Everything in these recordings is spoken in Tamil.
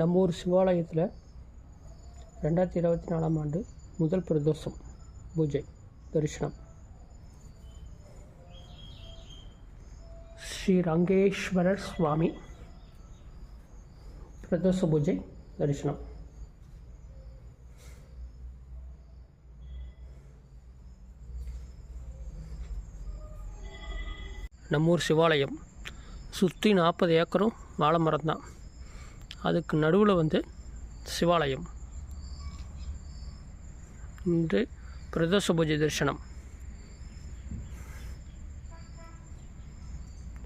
நம்ம ஊர் சிவாலயத்தில் ரெண்டாயிரத்தி இருபத்தி நாலாம் ஆண்டு முதல் பிரதோஷம் பூஜை தரிசனம். ஸ்ரீ ரங்கேஸ்வரர் சுவாமி பிரதோஷ பூஜை தரிசனம். நம்ம ஊர் சிவாலயம் சுற்றி நாற்பது ஏக்கரும் வாழை மரம் தான் அதுக்கு நடுவில் வந்து சிவாலயம். இன்று பிரதோஷ பூஜை தரிசனம்.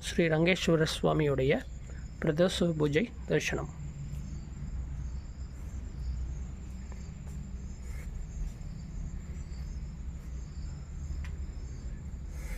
ஸ்ரீ ரங்கேஸ்வர சுவாமியுடைய பிரதோஷ பூஜை தரிசனம்.